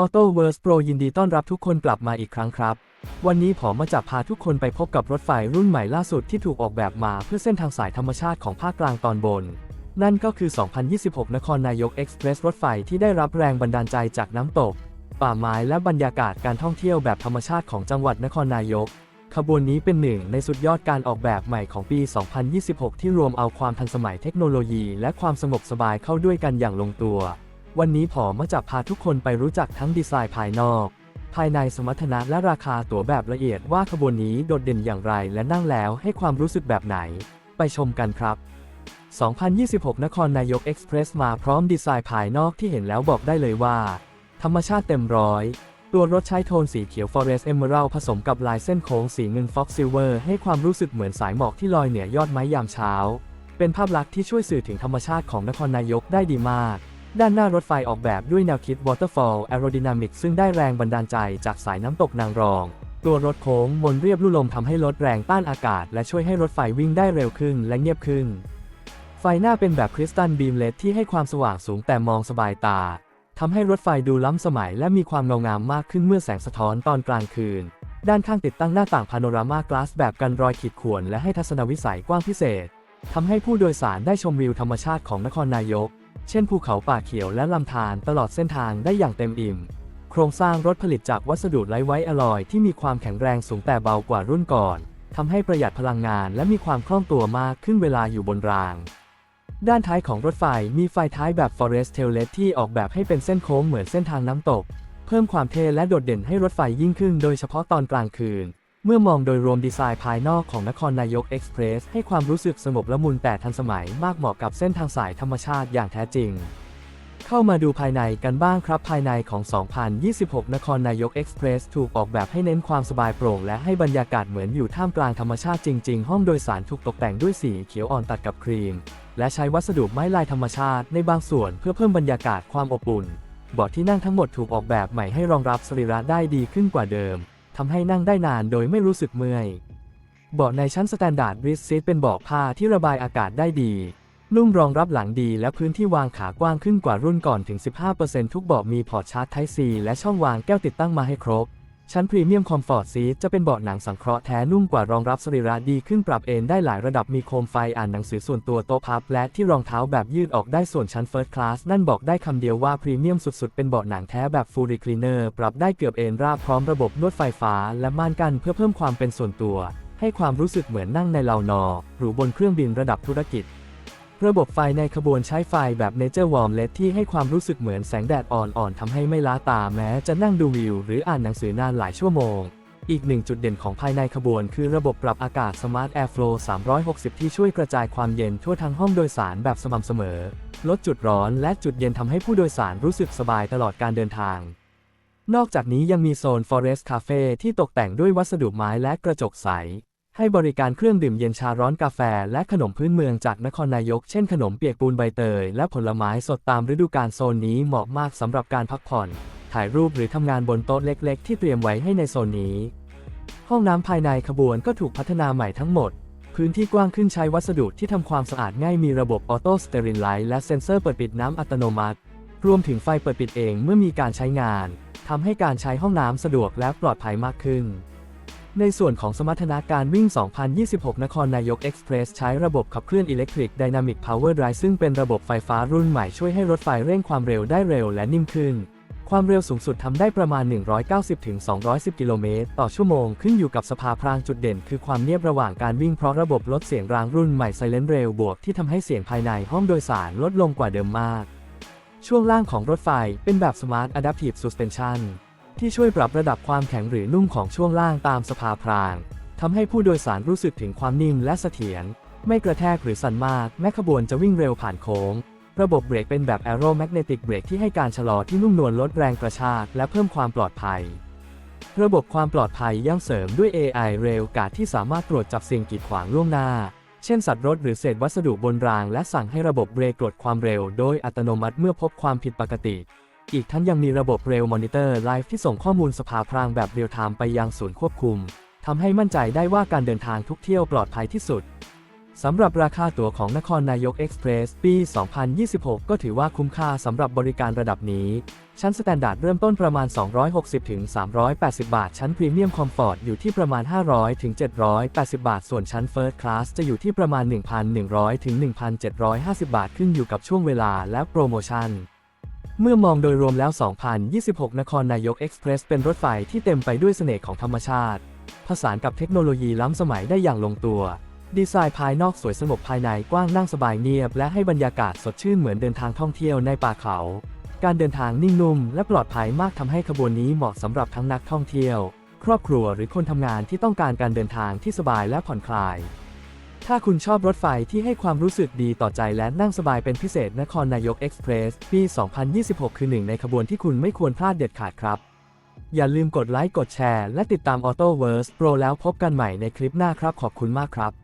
Auto w o r s Pro ยินดีต้อนรับทุกคนกลับมาอีกครั้งครับ วันนี้ผมมาจะพาทุกคนไปพบกับรถไฟรุ่นใหม่ล่าสุดที่ถูกออกแบบมาเพื่อเส้นทางสายธรรมชาติของภาคกลางตอนบน นั่นก็คือ 2026 นครนายกเอ็กซ์เพรสรถไฟที่ได้รับแรงบันดาลใจจากน้ำตก ป่าไม้และบรรยากาศการท่องเที่ยวแบบธรรมชาติของจังหวัดนครนายก ขบวนนี้เป็นหนึ่งในสุดยอดการออกแบบใหม่ของปี 2026 ที่รวมเอาความทันสมัยเทคโนโลยี และความสงบสบายเข้าด้วยกันอย่างลงตัว วันนี้ผอมาจะพาทุกคนไปรู้จักทั้งดีไซน์ภายนอก ภายในสมรรถนะและราคาตั๋วแบบละเอียดว่าขบวนนี้โดดเด่นอย่างไรและนั่งแล้วให้ความรู้สึกแบบไหน ไปชมกันครับ 2026 นครนายกเอ็กซ์เพรสมาพร้อมดีไซน์ภายนอกที่เห็นแล้วบอกได้เลยว่า ธรรมชาติเต็มร้อย ตัวรถใช้โทนสีเขียว Forest Emerald ผสมกับลายเส้นโค้งสีเงิน Fox Silver ให้ความรู้สึกเหมือนสายหมอกที่ลอยเหนือยอดไม้ยามเช้า เป็นภาพลักษณ์ที่ช่วยสื่อถึงธรรมชาติของนครนายกได้ดีมาก ด้านหน้ารถไฟออกแบบด้วยแนวคิด Waterfall Aerodynamic ซึ่งได้แรงบันดาลใจจากสายน้ำตกนางรอง ตัวรถโค้งมนเรียบลู่ลมทำให้ลดแรงต้านอากาศ และช่วยให้รถไฟวิ่งได้เร็วขึ้นและเงียบขึ้น ไฟหน้าเป็นแบบคริสตัลบีมเลดที่ให้ความสว่างสูงแต่มองสบายตาทำให้รถไฟดูล้ำสมัยและมีความเงางามมากขึ้นเมื่อแสงสะท้อนตอนกลางคืน ด้านข้างติดตั้งหน้าต่างพาโนรามากลาสแบบกันรอยขีดข่วนและให้ทัศนวิสัยกว้างพิเศษทำให้ผู้โดยสารได้ชมวิวธรรมชาติของนครนายก เช่นภูเขาป่าเขียวและลำธารตลอดเส้นทางได้อย่างเต็มอิ่ม โครงสร้างรถผลิตจากวัสดุไร้ไว้อลอยที่มีความแข็งแรงสูงแต่เบากว่ารุ่นก่อนทำให้ประหยัดพลังงานและมีความคล่องตัวมากขึ้นเวลาอยู่บนราง ด้านท้ายของรถไฟมีไฟท้ายแบบ Forest Taillet ที่ออกแบบให้เป็นเส้นโค้งเหมือนเส้นทางน้ำตก เพิ่มความเท่และโดดเด่นให้รถไฟยิ่งขึ้นโดยเฉพาะตอนกลางคืน เมื่อมองโดยรวมดีไซน์ภายนอกของนครนายกเอ็กซ์เพรสให้ความรู้สึกสงบละมุนแต่ทันสมัยมากเหมาะกับเส้นทางสายธรรมชาติอย่างแท้จริง เข้ามาดูภายในกันบ้างครับภายในของ 2026 นครนายกเอ็กซ์เพรสถูกออกแบบให้เน้นความสบายโปร่งและให้บรรยากาศเหมือนอยู่ท่ามกลางธรรมชาติจริง ๆ ห้องโดยสารถูกตกแต่งด้วยสีเขียวอ่อนตัดกับครีม และใช้วัสดุไม้ลายธรรมชาติในบางส่วนเพื่อเพิ่มบรรยากาศความอบอุ่นเบาะที่นั่งทั้งหมดถูกออกแบบใหม่ให้รองรับสรีระได้ดีขึ้นกว่าเดิม ทำให้นั่งได้นานโดยไม่รู้สึกเมื่อย เบาะในชั้นสแตนดาร์ดริสซีทเป็นเบาะผ้าที่ระบายอากาศได้ดี นุ่มรองรับหลังดีและพื้นที่วางขากว้างขึ้นกว่ารุ่นก่อนถึง 15%ทุกเบาะมีพอร์ตชาร์จ Type C และช่องวางแก้วติดตั้งมาให้ครบ ชั้นพรีเมียมคอมฟอร์ตซีจะเป็นเบาะหนังสังเคราะห์แท้นุ่มกว่ารองรับสรีระดีขึ้นปรับเอนได้หลายระดับมีโคมไฟอ่านหนังสือส่วนตัวโต๊ะพับและที่รองเท้าแบบยืดออกได้ส่วนชั้นเฟิร์สคลาสนั่นบอกได้คำเดียวว่าพรีเมียมสุดๆ เป็นเบาะหนังแท้แบบฟูลรีคลีเนอร์ปรับได้เกือบเอนราบพร้อมระบบนวดไฟฟ้าและม่านกันเพื่อเพิ่มความเป็นส่วนตัว ให้ความรู้สึกเหมือนนั่งในเลานอหรือบนเครื่องบินระดับธุรกิจ ระบบไฟในขบวนใช้ไฟแบบเนเจอร์วอร์มเลที่ให้ความรู้สึกเหมือนแสงแดดอ่อนๆทำให้ไม่ล้าตาแม้จะนั่งดูวิว หรืออ่านหนังสือนานหลายชั่วโมง อีกหนึ่งจุดเด่นของภายในขบวน คือระบบปรับอากาศ Smart Airflow 360 ที่ช่วยกระจายความเย็นทั่วทั้งห้องโดยสารแบบสม่ำเสมอ ลดจุดร้อนและจุดเย็นทำให้ผู้โดยสารรู้สึกสบายตลอดการเดินทาง นอกจากนี้ยังมีโซน Forest Cafe ที่ตกแต่งด้วยวัสดุไม้และกระจกใส ให้บริการเครื่องดื่มเย็นชาร้อนกาแฟ และขนมพื้นเมืองจากนครนายก เช่นขนมเปียกปูนใบเตย และผลไม้สดตามฤดูกาลโซนนี้เหมาะมากสำหรับการพักผ่อน ถ่ายรูปหรือทำงานบนโต๊ะเล็กๆ ที่เตรียมไว้ให้ในโซนนี้ ห้องน้ำภายในขบวนก็ถูกพัฒนาใหม่ทั้งหมด พื้นที่กว้างขึ้นใช้วัสดุที่ทำความสะอาดง่ายมีระบบออโต้สเตอรินไลท์และเซ็นเซอร์เปิดปิดน้ำอัตโนมัติ รวมถึงไฟเปิดปิดเองเมื่อมีการใช้งานทำให้การใช้ห้องน้ำสะดวกและปลอดภัยมากขึ้น ในส่วนของสมรรถนะการวิ่ง 2026 นครนายกเอ็กซ์เพรสใช้ระบบขับเคลื่อนอิเล็กทริกไดนามิกพาวเวอร์ไดรซึ่งเป็นระบบไฟฟ้ารุ่นใหม่ช่วยให้รถไฟเร่งความเร็วได้เร็วและนิ่มขึ้น ความเร็วสูงสุดทำได้ประมาณ 190-210 กิโลเมตรต่อชั่วโมงขึ้นอยู่กับสภาพรางจุดเด่น คือความเงียบระหว่างการวิ่งเพราะระบบลดเสียงรางรุ่นใหม่ไซเลนเรลบวกที่ทำให้เสียงภายในห้องโดยสารลดลงกว่าเดิมมาก ช่วงล่างของรถไฟเป็นแบบ Smart Adaptive Suspension ที่ช่วยปรับระดับความแข็งหรือนุ่มของช่วงล่างตามสภาพรางทำให้ผู้โดยสารรู้สึกถึงความนิ่มและเสถียรไม่กระแทกหรือสั่นมากแม้ขบวนจะวิ่งเร็วผ่านโค้ง ระบบเบรกเป็นแบบ Aeromagnetic Brake ที่ให้การชะลอที่นุ่มนวลลดแรงกระชากและเพิ่มความปลอดภัย ระบบความปลอดภัยยังเสริมด้วย AI Rail Guard ที่สามารถตรวจจับสิ่งกีดขวางล่วงหน้า เช่นสัตว์รถหรือเศษวัสดุบนราง และสั่งให้ระบบเบรกตรวจความเร็ว โดยอัตโนมัติเมื่อพบความผิดปกติ อีกทั้งยังมีระบบเรลมอนิเตอร์ไลฟ์ที่ส่งข้อมูลสภาพรางแบบเรียลไทม์ไปยังศูนย์ควบคุมทำให้มั่นใจได้ว่าการเดินทางทุกเที่ยวปลอดภัยที่สุดสำหรับราคาตั๋วของนครนายกเอ็กซ์เพรสปี 2026 ก็ถือว่าคุ้มค่าสำหรับบริการระดับนี้ ชั้นสแตนดาร์ดเริ่มต้นประมาณ 260ถึง380 บาท ชั้นพรีเมียมคอมฟอร์ตอยู่ที่ประมาณ 500ถึง780 บาท ส่วนชั้นเฟิร์สคลาสจะอยู่ที่ประมาณ 1,100ถึง1,750 บาท ขึ้นอยู่กับช่วงเวลาและโปรโมชั่น เมื่อมองโดยรวมแล้ว 2026 นครนายกเอ็กซ์เพรสเป็นรถไฟที่เต็มไปด้วยเสน่ห์ของธรรมชาติ ผสานกับเทคโนโลยีล้ำสมัยได้อย่างลงตัว ดีไซน์ภายนอกสวยสงบภายในกว้างนั่งสบายเงียบ และให้บรรยากาศสดชื่นเหมือนเดินทางท่องเที่ยวในป่าเขา การเดินทางนิ่งนุ่มและปลอดภัยมากทำให้ขบวนนี้เหมาะสำหรับทั้งนักท่องเที่ยว ครอบครัวหรือคนทำงานที่ต้องการการเดินทางที่สบายและผ่อนคลาย ถ้าคุณชอบรถไฟที่ให้ความรู้สึกดีต่อใจและนั่งสบายเป็นพิเศษนครนายกเอ็กซ์เพรสปี 2026 คือหนึ่งในขบวนที่คุณไม่ควรพลาดเด็ดขาดครับ อย่าลืมกดไลค์กดแชร์ และติดตาม Auto Verse Pro แล้วพบกันใหม่ในคลิปหน้าครับขอบคุณมากครับ